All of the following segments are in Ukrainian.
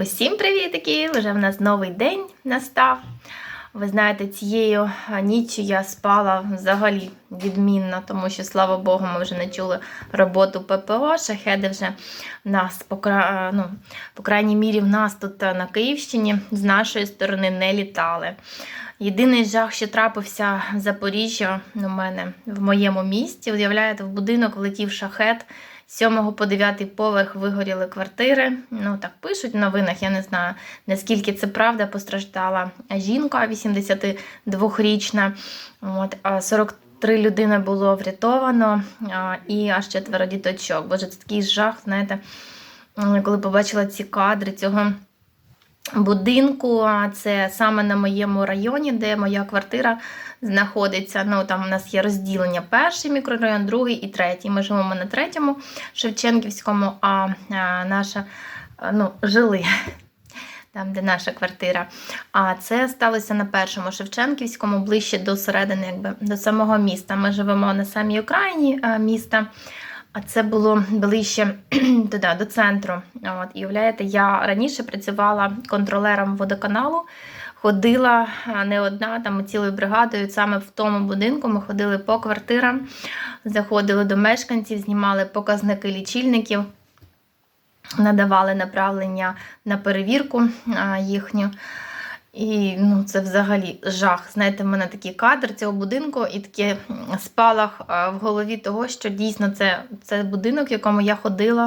Усім привітики! Вже в нас новий день настав. Ви знаєте, цією ніччю я спала взагалі відмінно, тому що, слава Богу, ми вже не чули роботу ППО. Шахеди вже нас, по, ну, по крайній мірі, в нас тут е, на Київщині з нашої сторони не літали. Єдиний жах, що трапився в Запоріжжі у мене в моєму місті. Уявляєте, в будинок влетів шахет. З 7 по 9 поверх вигоріли квартири. Ну так пишуть в новинах. Я не знаю наскільки це правда. Постраждала жінка 82-річна. От а 43 людини було врятовано, і аж четверо діточок. Боже, це такий жах. Знаєте, коли побачила ці кадри цього. Будинку, це саме на моєму районі, де моя квартира знаходиться. Ну там у нас є розділення: перший мікрорайон, другий і третій. Ми живемо на третьому Шевченківському, а, наша ну, жили там, де наша квартира. А це сталося на першому Шевченківському, ближче до середини, якби до самого міста. Ми живемо на самій окраїні міста. А це було ближче туди, до центру. От, і уявляєте, я раніше працювала контролером водоканалу, ходила не одна, там цілою бригадою, саме в тому будинку. Ми ходили по квартирам, заходили до мешканців, знімали показники лічильників, надавали направлення на перевірку їхню. І ну, це взагалі жах. Знаєте, в мене такий кадр цього будинку і такий спалах в голові того, що дійсно це, це будинок, в якому я ходила,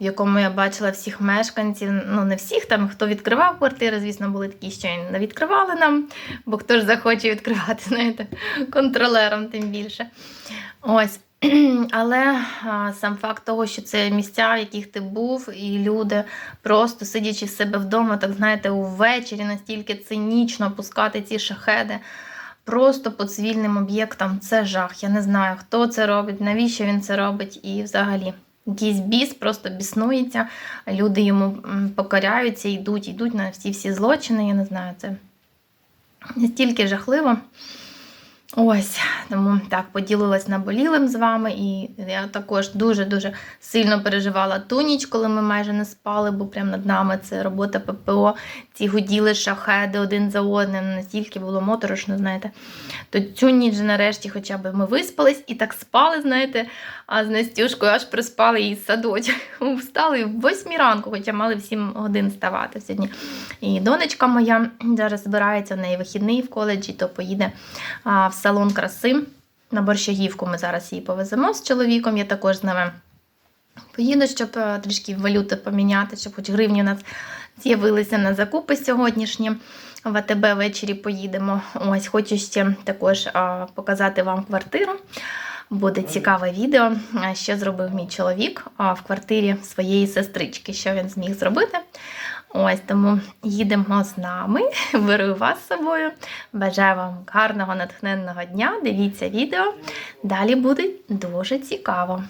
в якому я бачила всіх мешканців. Ну, не всіх там, хто відкривав квартири, звісно, були такі, що не відкривали нам, бо хто ж захоче відкривати, знаєте, контролером тим більше. Ось. Але сам факт того, що це місця, в яких ти був, і люди, просто сидячи в себе вдома, так знаєте, увечері настільки цинічно пускати ці шахеди. Просто по цивільним об'єктам це жах. Я не знаю, хто це робить, навіщо він це робить, і взагалі якийсь біс просто біснується. Люди йому покоряються, йдуть, йдуть на всі всі злочини. Я не знаю, це настільки жахливо. Ось, тому так поділилась наболілим з вами, і я також дуже-дуже сильно переживала ту ніч, коли ми майже не спали, бо прямо над нами це робота ППО, ці гуділи шахеди один за одним, настільки було моторошно, знаєте. То цю ніч нарешті хоча б ми виспались і так спали, знаєте, а з Настюшкою аж приспали її садочок. Встали в 8 ранку, хоча мали в 7 годин вставати сьогодні. І донечка моя зараз збирається, в неї вихідний в коледжі, то поїде в салон краси. На борщагівку ми зараз її повеземо з чоловіком. Я також з ними поїду, щоб е, трішки валюти поміняти, щоб хоч гривні у нас з'явилися на закупи сьогоднішні. В АТБ ввечері поїдемо. Ось хочу ще також показати вам квартиру. Буде цікаве відео, що зробив мій чоловік в квартирі своєї сестрички, що він зміг зробити. Ось тому їдемо з нами. Беру вас з собою. Бажаю вам гарного натхненного дня. Дивіться відео. Далі буде дуже цікаво.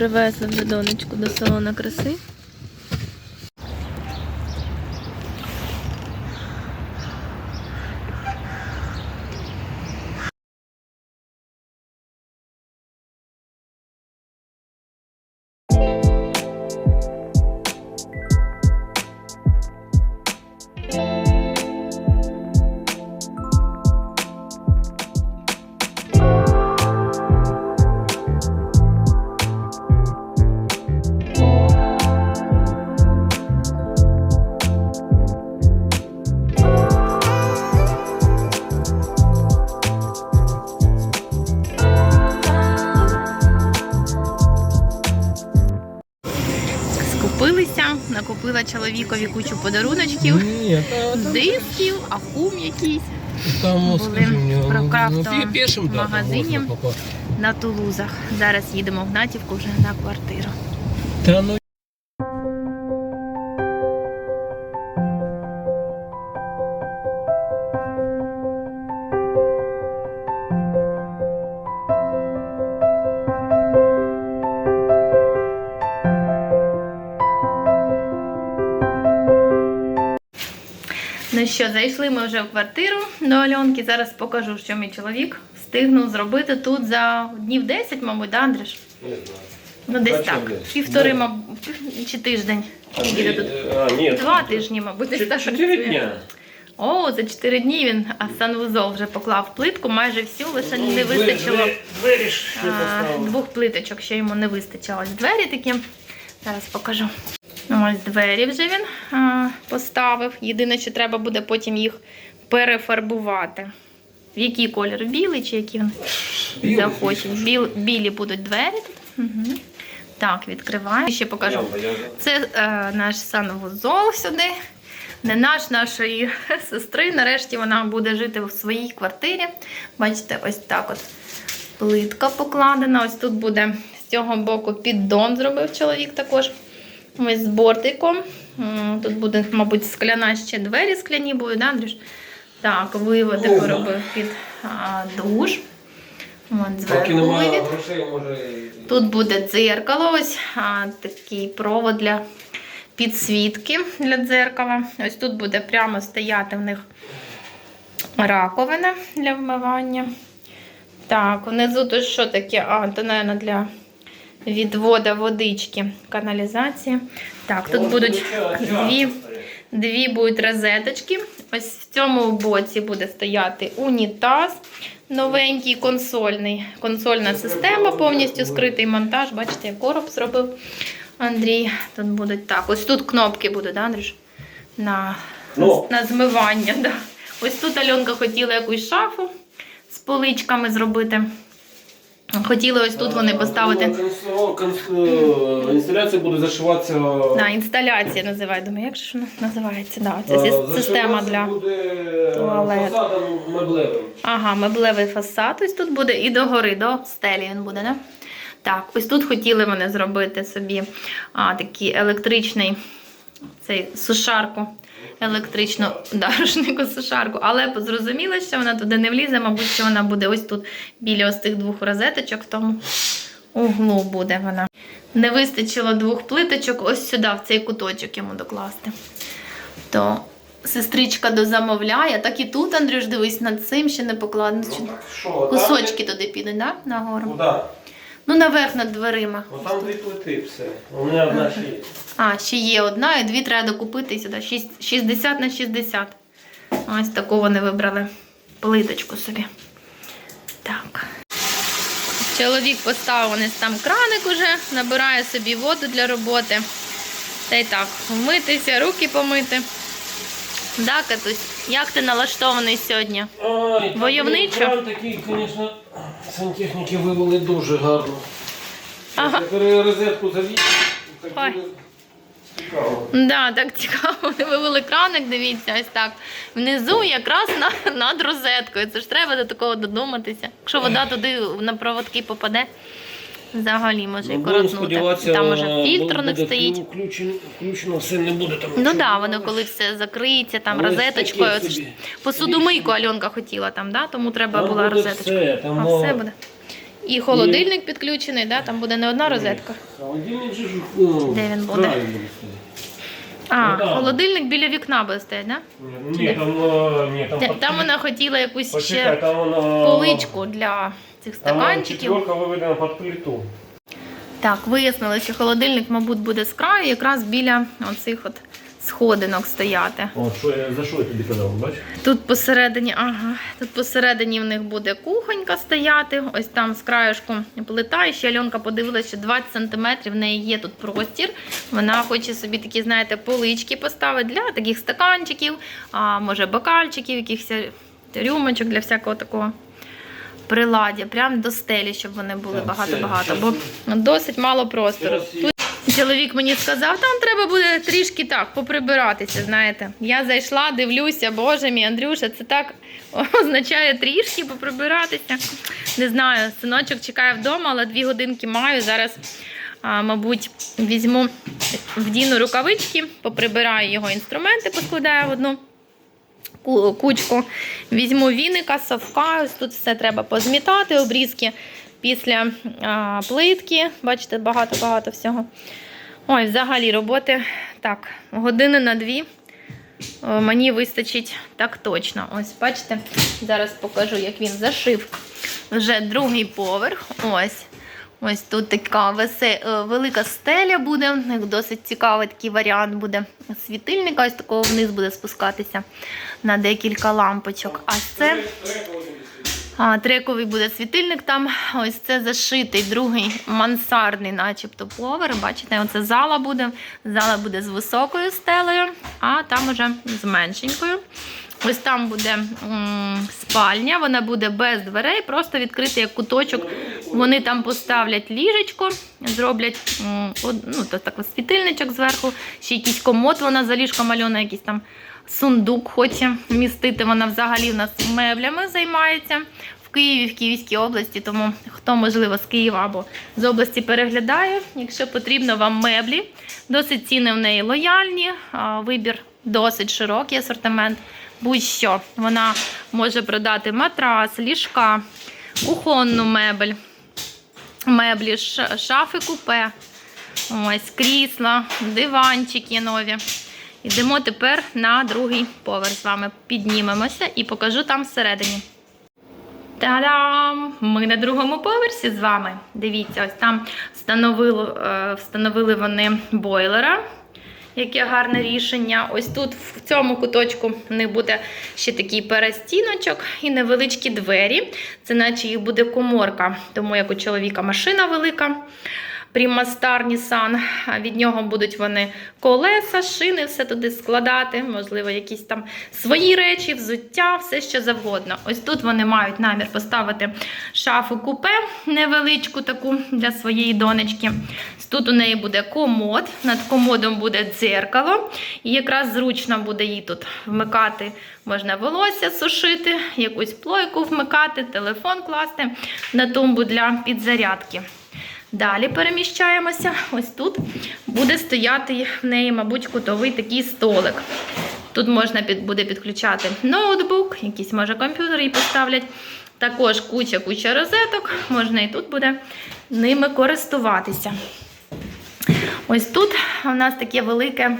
Привезли вже донечку до салона краси. Чоловікові кучу подаруночків, Нет, а там, дисків, ахум якийсь там Були скажи мне, в ну, ну, да, там магазині. на Тулузах. Зараз їдемо в Гнатівку вже на квартиру. Та ну що, зайшли ми вже в квартиру до Альонки. Зараз покажу, що мій чоловік встигнув зробити тут за днів 10, мабуть, да, Андрюш? Не знаю. Ну, десь так. десь? Півтори, Да. мабуть, чи тиждень. Скільки тут? А, ні. Два тижні, мабуть, десь так. Чотири працює. дня. О, за 4 дні він а санвузол вже поклав плитку, майже всю, лише Ну, не вистачило Двері ж ще а, поставили. двох плиточок, ще йому не вистачило. Ось Двері такі. Зараз покажу. Ось двері вже він а, поставив. Єдине, що треба буде потім їх перефарбувати. В який колір? Білий чи який він Білий, захоче? Біл, білі будуть двері. Угу. Так, відкриваю. Ще покажу. Це е, наш санвузол сюди. Не наш, нашої сестри. Нарешті вона буде жити в своїй квартирі. Бачите, ось так от плитка покладена. Ось тут буде з цього боку піддон зробив чоловік також. Ось з бортиком. Тут буде, мабуть, скляна ще двері скляні будуть, да, Андрюш? Так, виводи поробив під а, душ. От, Поки зверху вивід. грошей, може. Тут буде дзеркало, ось а, такий провод для підсвітки для дзеркала. Ось тут буде прямо стояти в них раковина для вмивання. Так, внизу тут що таке? А, то, мабуть, для відводу водички, каналізації. Так, тут будуть дві, дві будуть розеточки. Ось в цьому боці буде стояти унітаз. Новенький консольний. Консольна система, повністю скритий монтаж. Бачите, як короб зробив Андрій. Тут будуть так. Ось тут кнопки будуть, да, Андрюш? На, Ну. на змивання. Да. Ось тут Альонка хотіла якусь шафу з поличками зробити. Хотіли ось тут вони поставити. Конс- е, Інсталяція буде зашиватися. Да, інсталяція називає. Думаю, як же ж воно називається? Да, це е, сис- система для. туалету. меблевим. Ага, меблевий фасад. Ось тут буде і догори, до стелі він буде, да? Так, ось тут хотіли вони зробити собі а, такий електричний цей сушарку. Електричну да, рушнику сушарку, але зрозуміло, що вона туди не влізе, мабуть, що вона буде ось тут біля ось тих двох розеточок, в тому углу буде вона. Не вистачило двох плиточок, ось сюди, в цей куточок йому докласти. То сестричка дозамовляє, так і тут, Андрюш, дивись, над цим ще не покладено. Ну Кусочки туди підуть, да? Нагору. Куди? Ну, наверх над дверима. Ну там дві плити все. У мене одна ще є. А, ще є одна, і дві треба докупити сюди. 60 на 60. Ось таку вони вибрали плиточку собі. Так. Чоловік поставив вниз там краник уже, набирає собі воду для роботи. Та й так, вмитися, руки помити. Да, Катусь, як ти налаштований сьогодні? Ой, Войовничо? Кран такий, звісно, сантехніки вивели дуже гарно. Ага. Ага. розетку так Ой. буде цікаво. Да, так цікаво. Вони вивели краник, дивіться, ось так. Внизу якраз на, над розеткою. Це ж треба до такого додуматися. Якщо вода туди на проводки попаде, взагалі може і Ну, коротнути. Там уже фільтр них стоїть. Включено, включено, все не буде там. Ну так, да, воно коли все закриється, там розеточкою. посудомийку Альонка хотіла там, да? тому треба Там була буде розеточка. все, там, а все буде. І холодильник підключений, да? там буде не одна розетка. Холодильник же ну, Де він буде? А, Ну, да. холодильник біля вікна буде стояти, да? Ні, там, е, ні, там, Та- Там вона хотіла якусь Почекай, ще там вона... поличку для цих стаканчиків. четверка виведена під плиту. Так, вияснили, що холодильник, мабуть, буде з краю, якраз біля оцих от сходинок стояти. О, що я, за що я тобі казав, бачиш? Тут посередині, ага, тут посередині в них буде кухонька стояти. Ось там з краюшку плита. І ще Альонка подивилася, що 20 см в неї є тут простір. Вона хоче собі такі, знаєте, полички поставити для таких стаканчиків, а може бокальчиків, якихось рюмочок для всякого такого. Приладдя, прямо до стелі, щоб вони були багато-багато, бо досить мало простору. Тут чоловік мені сказав, там треба буде трішки так поприбиратися. Знаєте, я зайшла, дивлюся, боже мій Андрюша, це так означає трішки поприбиратися. Не знаю, синочок чекає вдома, але дві годинки маю. Зараз, а, мабуть, візьму вдіну рукавички, поприбираю його інструменти, поскладаю в одну кучку. Візьму віника, совка. Ось тут все треба позмітати, обрізки після а, плитки. Бачите, багато-багато всього. Ой, взагалі роботи так, години на дві Мені вистачить так точно. Ось, бачите, зараз покажу, як він зашив. Вже другий поверх. Ось. Ось тут така е, велика стеля буде. Досить цікавий такий варіант буде світильника. Ось такого вниз буде спускатися на декілька лампочок. А це трековий буде світильник там. Ось це зашитий другий мансардний, начебто поверх. Бачите, оце зала буде. Зала буде з високою стелею, а там уже з меншенькою. Ось там буде спальня, вона буде без дверей, просто відкритий як куточок. Вони там поставлять ліжечко, зроблять ну, світильничок зверху, ще якийсь комод, вона за ліжком Альона, якийсь там сундук хоче вмістити. Вона взагалі в нас меблями займається в Києві, в Київській області. Тому хто, можливо, з Києва або з області переглядає, якщо потрібно вам меблі, досить ціни в неї лояльні, вибір досить широкий асортимент. Будь-що вона може продати матрас, ліжка, кухонну мебель, меблі, шафи купе, ось крісла, диванчики нові. Йдемо тепер на другий поверх з вами. Піднімемося і покажу там всередині. Та-дам! Ми на другому поверсі з вами. Дивіться, ось там встановили, е, встановили вони бойлера. Яке гарне рішення. Ось тут, в цьому куточку, в них буде ще такий перестіночок і невеличкі двері. Це наче їх буде коморка, тому як у чоловіка машина велика. Примастар Nissan. Від нього будуть вони колеса, шини, все туди складати, можливо, якісь там свої речі, взуття, все що завгодно. Ось тут вони мають намір поставити шафу купе невеличку таку для своєї донечки. Тут у неї буде комод, над комодом буде дзеркало, і якраз зручно буде їй тут вмикати, можна волосся сушити, якусь плойку вмикати, телефон класти на тумбу для підзарядки. Далі переміщаємося. Ось тут буде стояти в неї, мабуть, кутовий такий столик. Тут можна буде підключати ноутбук, якийсь може комп'ютер їй поставлять. Також куча-куча розеток, можна і тут буде ними користуватися. Ось тут у нас таке велике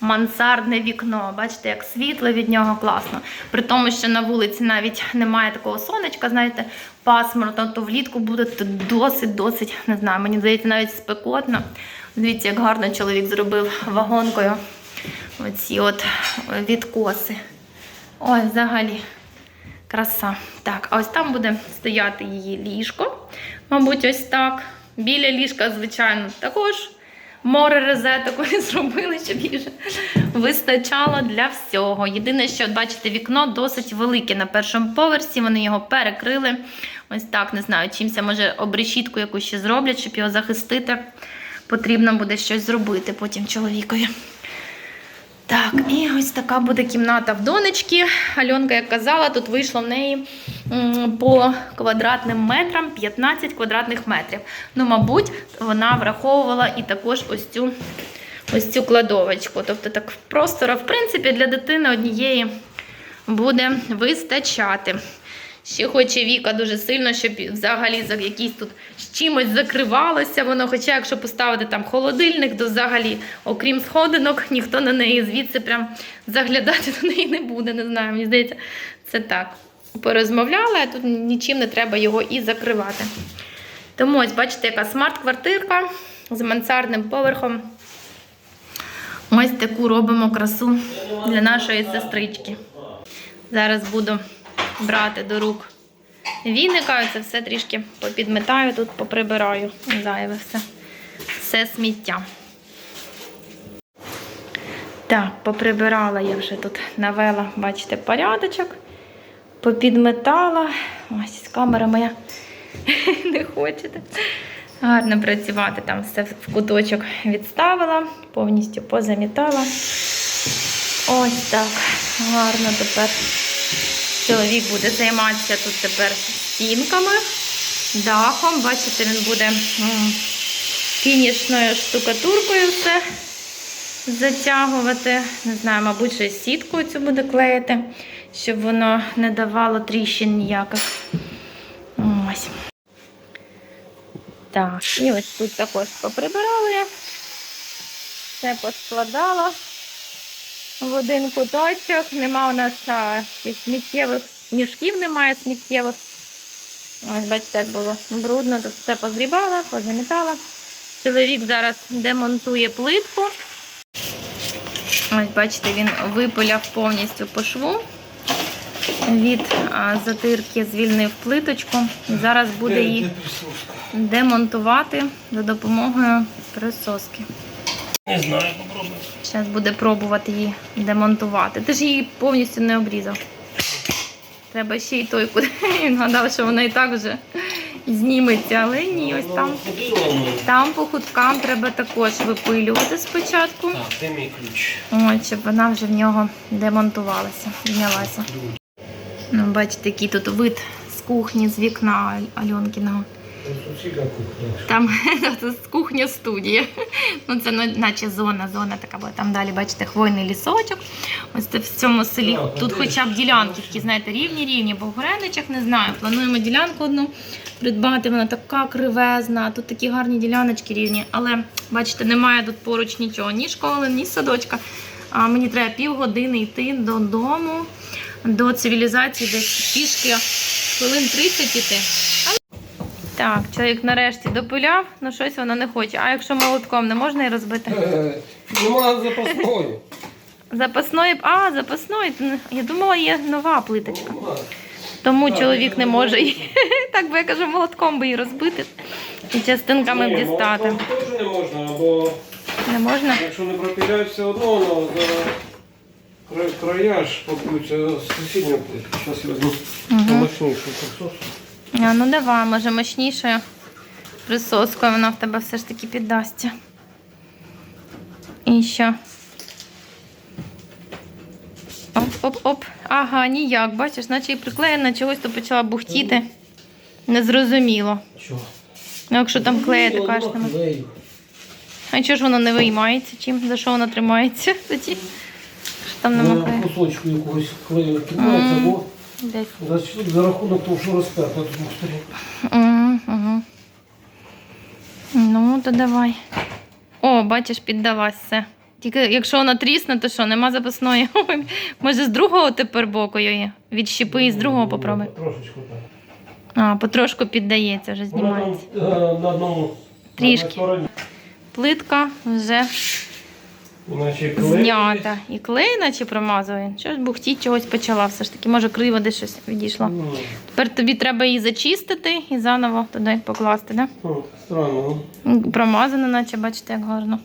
мансардне вікно. Бачите, як світло від нього класно. При тому, що на вулиці навіть немає такого сонечка, знаєте, пасмурно, то влітку буде досить-досить, не знаю, мені здається, навіть спекотно. Дивіться, як гарно чоловік зробив вагонкою оці от відкоси. Ой, взагалі. Краса. Так, а ось там буде стояти її ліжко. Мабуть, ось так. Біля ліжка, звичайно, також море розеток вони зробили, щоб вже вистачало для всього. Єдине, що, бачите, вікно досить велике на першому поверсі. Вони його перекрили. Ось так, не знаю, чимся, може, обрешітку якусь ще зроблять, щоб його захистити. Потрібно буде щось зробити потім чоловікові. Так, і ось така буде кімната в донечки. Альонка, як казала, тут вийшло в неї по квадратним метрам 15 квадратних метрів. Ну, мабуть, вона враховувала і також ось цю, ось цю кладовочку. Тобто, так простору, в принципі, для дитини однієї буде вистачати. Ще хоче Віка дуже сильно, щоб взагалі за якісь тут з чимось закривалося воно. Хоча, якщо поставити там холодильник, то взагалі, окрім сходинок, ніхто на неї звідси прям заглядати до неї не буде. Не знаю, мені здається, це так. Порозмовляла, тут нічим не треба його і закривати. Тому ось, бачите, яка смарт-квартирка з мансардним поверхом. Ось таку робимо красу для нашої сестрички. Зараз буду брати до рук віника, це все трішки попідметаю, тут поприбираю зайве все, все сміття. Так, поприбирала я вже тут навела, бачите, порядочок, попідметала. Ось камера моя не хочете. Гарно працювати, там все в куточок відставила, повністю позамітала. Ось так. Гарно тепер чоловік буде займатися тут тепер стінками, дахом. Бачите, він буде фінішною штукатуркою все затягувати. Не знаю, мабуть, ще сітку цю буде клеїти, щоб воно не давало тріщин ніяких. Так, і ось тут також поприбирала. Все поскладала. в один куточок. Нема у нас а, сміттєвих мішків, немає сміттєвих. Ось, бачите, було брудно, тут все позгрібала, позамітала. Чоловік зараз демонтує плитку. Ось, бачите, він випиляв повністю по шву. Від затирки звільнив плиточку. Зараз буде її демонтувати за допомогою присоски. Не знаю, попробуй. Зараз буде пробувати її демонтувати. Ти ж її повністю не обрізав. Треба ще й той куди. Він гадав, що вона і так вже зніметься, але ні, ось там. Там по хуткам треба також випилювати спочатку. Так, де мій ключ? От, щоб вона вже в нього демонтувалася, знялася. Ну, бачите, який тут вид з кухні, з вікна Аль- Альонкіного. Там кухня студія. Ну це ну, наче зона, зона така була. Там далі, бачите, хвойний лісочок. Ось це в цьому селі. Тут хоча б ділянки такі, знаєте, рівні, рівні, бо в Греничах не знаю. Плануємо ділянку одну придбати. Вона така кривезна. Тут такі гарні діляночки рівні. Але бачите, немає тут поруч нічого, ні школи, ні садочка. А мені треба півгодини йти додому, до цивілізації, десь пішки хвилин 30 іти. Так, чоловік нарешті допиляв, ну щось вона не хоче. А якщо молотком не можна її розбити? Е, Нема запасної. Запасної, а, запасної. Я думала, є нова плиточка. Тому чоловік не може її. Так би я кажу, молотком би її розбити і частинками б Ні, дістати. молотком Теж не можна, бо Не можна? якщо не пропіляють, все одно воно края ж попнуться з сусідньої. Зараз я візьму Угу. помощнішу присоску. А, ну давай, може мощнішою присоскою вона в тебе все ж таки піддасться. І що? Оп-оп-оп. Ага, ніяк, бачиш, наче і приклеєна, чогось то почала бухтіти. Незрозуміло. Чого? Ну, якщо там клеїти, кажеш, нема. А чого ж воно не виймається? Чим? За що воно тримається тоді? Там нема На кусочку якогось клею тримається, Мгм. бо Десь. за, за рахунок того, що розперто. Угу, угу. Ну, то давай. О, бачиш, піддалась все. Тільки якщо вона трісне, то що, нема запасної. Ой, Може, з другого тепер боку її? Відщіпи і з другого попробуй. Трошечку так. А, потрошку піддається, вже Вона там знімається. е, на одному Трішки. на одній стороні. Плитка вже Клей. знята. І клей наче промазує. Щось бухтіть чогось почала. Все ж таки, може, криво десь щось відійшло. Ну, Тепер тобі треба її зачистити і заново туди покласти. Да? Странно. Промазано, наче бачите, як гарно.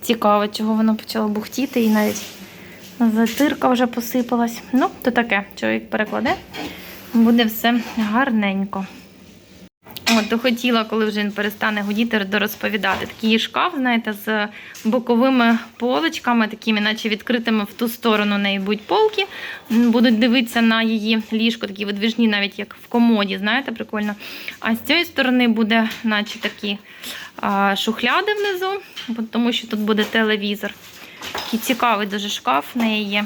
Цікаво, чого воно почало бухтіти і навіть затирка вже посипалась. Ну, то таке, чоловік перекладе. Буде все гарненько. От, то хотіла, коли вже він перестане гудіти, дорозповідати. Такий шкаф, знаєте, з боковими поличками, такими, наче відкритими в ту сторону неї будуть полки. Будуть дивитися на її ліжко, такі видвижні, навіть як в комоді, знаєте, прикольно. А з цієї сторони буде, наче такі шухляди внизу, тому що тут буде телевізор. Такий цікавий дуже шкаф в неї є.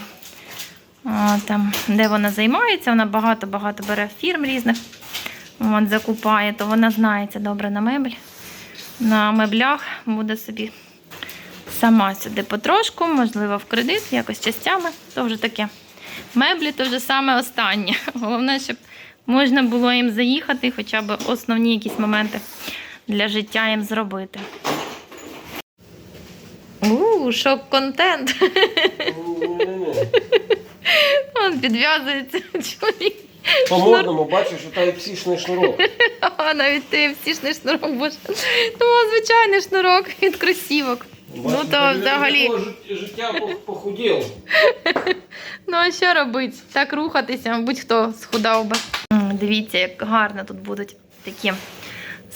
Там, де вона займається, вона багато-багато бере фірм різних. От, закупає, то вона знається добре на меблі. На меблях буде собі сама сюди потрошку, можливо, в кредит, якось частями. То вже таке. Меблі то вже саме останнє. Головне, щоб можна було їм заїхати, хоча б основні якісь моменти для життя їм зробити. У, шок-контент. Он підв'язується чоловік. По модному бачиш, що там псішний шнурок. А, навіть ти всішний шнурок, боже. Ну, звичайний шнурок від кросівок. Ну, то взагалі. Життя пох- похудів. Ну, а що робити? Так рухатися, мабуть, хто схудав би. Дивіться, як гарно тут будуть такі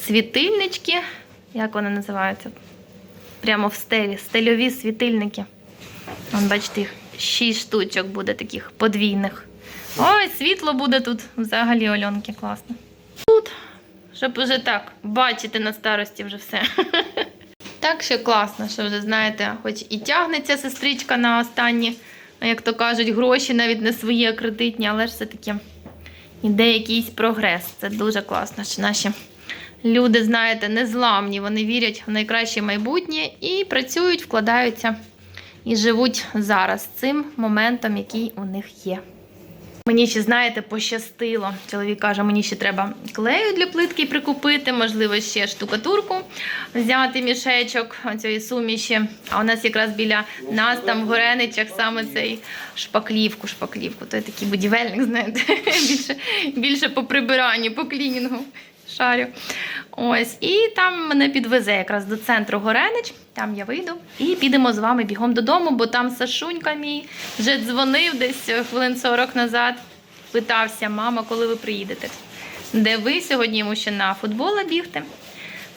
світильнички. Як вони називаються? Прямо в стелі. Стельові світильники. Вон, бачите, їх шість штучок буде таких подвійних. Ой, світло буде тут взагалі Альонки, класно. Тут, щоб уже так бачити на старості вже все. Так що класно, що вже знаєте, хоч і тягнеться сестричка на останні, як то кажуть, гроші навіть не свої, а кредитні, але ж все-таки іде якийсь прогрес. Це дуже класно, що наші люди, знаєте, незламні. Вони вірять в найкраще майбутнє і працюють, вкладаються і живуть зараз цим моментом, який у них є. Мені ще, знаєте, пощастило. Чоловік каже, мені ще треба клею для плитки прикупити, можливо, ще штукатурку взяти мішечок цієї суміші. А у нас якраз біля нас там в Гореничах саме цей шпаклівку, шпаклівку. Той такий будівельник, знаєте, більше, більше по прибиранню, по клінінгу шарю. Ось, і там мене підвезе якраз до центру Горенич. Там я вийду і підемо з вами бігом додому, бо там Сашунька мій вже дзвонив десь хвилин 40 назад. Питався, мама, коли ви приїдете? Де ви сьогодні йому ще на футбол бігти?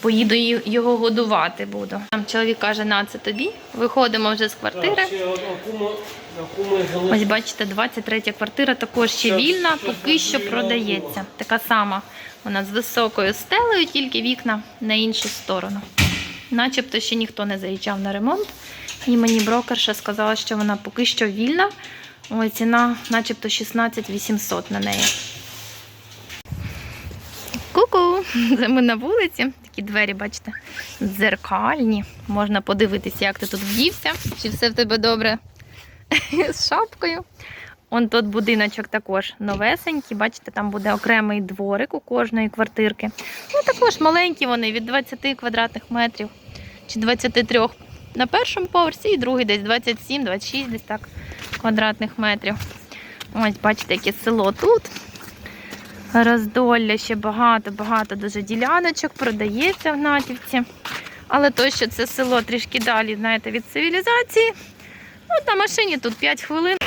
Поїду його годувати буду. Там чоловік каже, на це тобі. Виходимо вже з квартири. Ось бачите, 23 квартира також ще вільна, поки що продається. Така сама. Вона з високою стелею, тільки вікна на іншу сторону. Начебто ще ніхто не заїжджав на ремонт. І мені брокерша сказала, що вона поки що вільна. Ой, ціна начебто 16 800 на неї. Ку-ку! Ми на вулиці. Такі двері, бачите, дзеркальні. Можна подивитися, як ти тут вдівся, чи все в тебе добре з шапкою. Он тут будиночок також новесенький. Бачите, там буде окремий дворик у кожної квартирки. Ну, також маленькі вони від 20 квадратних метрів чи 23 на першому поверсі, і другий десь 27-26 десь так квадратних метрів. Ось, бачите, яке село тут. Роздолля ще багато-багато дуже діляночок продається в Натівці. Але то, що це село трішки далі, знаєте, від цивілізації. Ну, на машині тут 5 хвилин.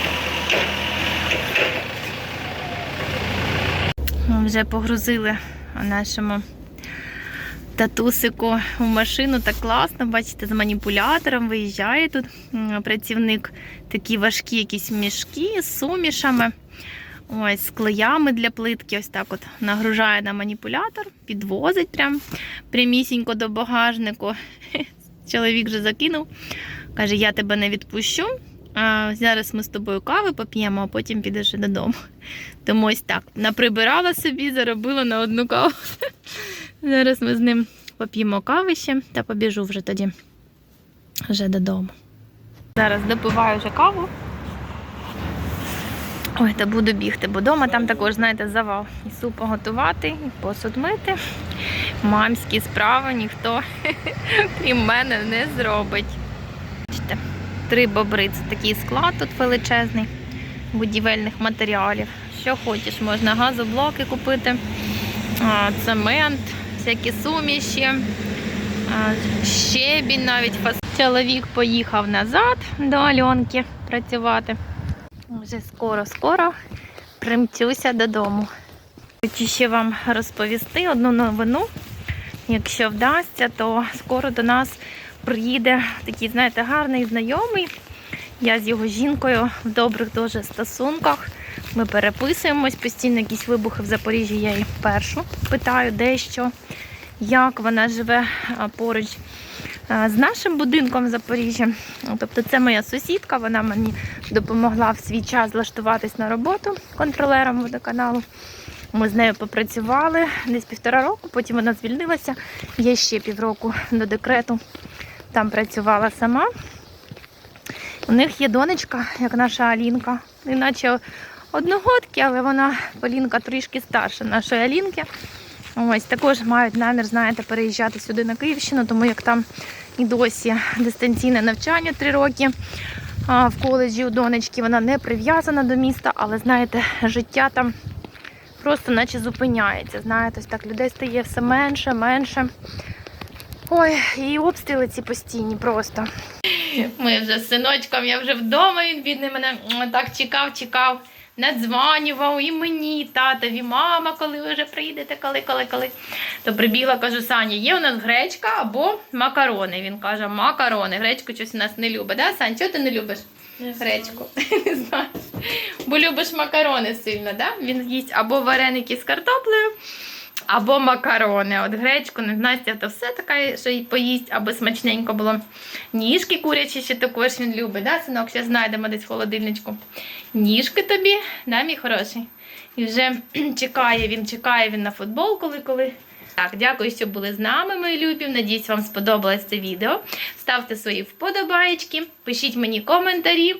Ми Вже погрузили нашому татусику в машину. Так класно, бачите, з маніпулятором виїжджає тут працівник. Такі важкі якісь мішки з сумішами. Ось з клеями для плитки. Ось так от нагружає на маніпулятор, підвозить прям прямісінько до багажнику. Чоловік вже закинув. Каже, я тебе не відпущу. А зараз ми з тобою кави поп'ємо, а потім підеш додому. Тому ось так. Наприбирала собі, заробила на одну каву. Зараз ми з ним поп'ємо кави ще та побіжу вже тоді вже додому. Зараз допиваю вже каву. Ой, та буду бігти, бо вдома там також, знаєте, завал. І суп готувати, і посуд мити. Мамські справи ніхто, крім мене, не зробить. Бачите, три бобри. Це такий склад тут величезний будівельних матеріалів. Що хочеш, можна газоблоки купити, цемент, всякі суміші, щебінь навіть. Чоловік поїхав назад до Альонки працювати. Вже скоро-скоро примчуся додому. Хочу ще вам розповісти одну новину. Якщо вдасться, то скоро до нас приїде такий, знаєте, гарний знайомий. Я з його жінкою в добрих дуже стосунках. Ми переписуємось, постійно якісь вибухи в Запоріжжі. Я її першу питаю, де що, як вона живе поруч з нашим будинком в Запоріжжі. Тобто це моя сусідка, вона мені допомогла в свій час влаштуватись на роботу контролером водоканалу. Ми з нею попрацювали десь півтора року, потім вона звільнилася. Я ще півроку до декрету там працювала сама. У них є донечка, як наша Алінка. Іначе одногодки, але вона Полінка трішки старша нашої Алінки. Ось також мають намір, знаєте, переїжджати сюди на Київщину, тому як там і досі дистанційне навчання три роки. В коледжі у донечки вона не прив'язана до міста, але знаєте, життя там просто наче зупиняється. Знаєте, ось так людей стає все менше, менше. Ой, і обстріли ці постійні просто. Ми вже з синочком, я вже вдома, він бідний мене так чекав, чекав, надзванював і мені, і татові, мама, коли ви вже приїдете, коли, коли, коли. То прибігла, кажу, Саня, є у нас гречка або макарони. Він каже, макарони. Гречку щось у нас не любить. Да, Сань, чого ти не любиш? Гречку. Не знаю. Бо любиш макарони сильно, да? Він їсть або вареники з картоплею, Або макарони. От гречку, не Настя, то все таке, що й поїсть, аби смачненько було. Ніжки курячі ще також він любить, да, синок? Ще знайдемо десь в холодильничку. Ніжки тобі, да, мій хороший? І вже чекає він, чекає він на футбол, коли коли. Так, дякую, що були з нами, мої любі. Надіюсь, вам сподобалось це відео. Ставте свої вподобаєчки, пишіть мені коментарі.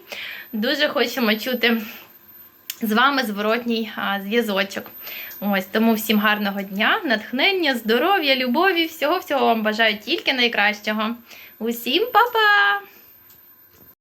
Дуже хочемо чути з вами зворотній зв'язочок. Ось тому всім гарного дня, натхнення, здоров'я, любові, всього всього вам бажаю тільки найкращого. Усім па-па!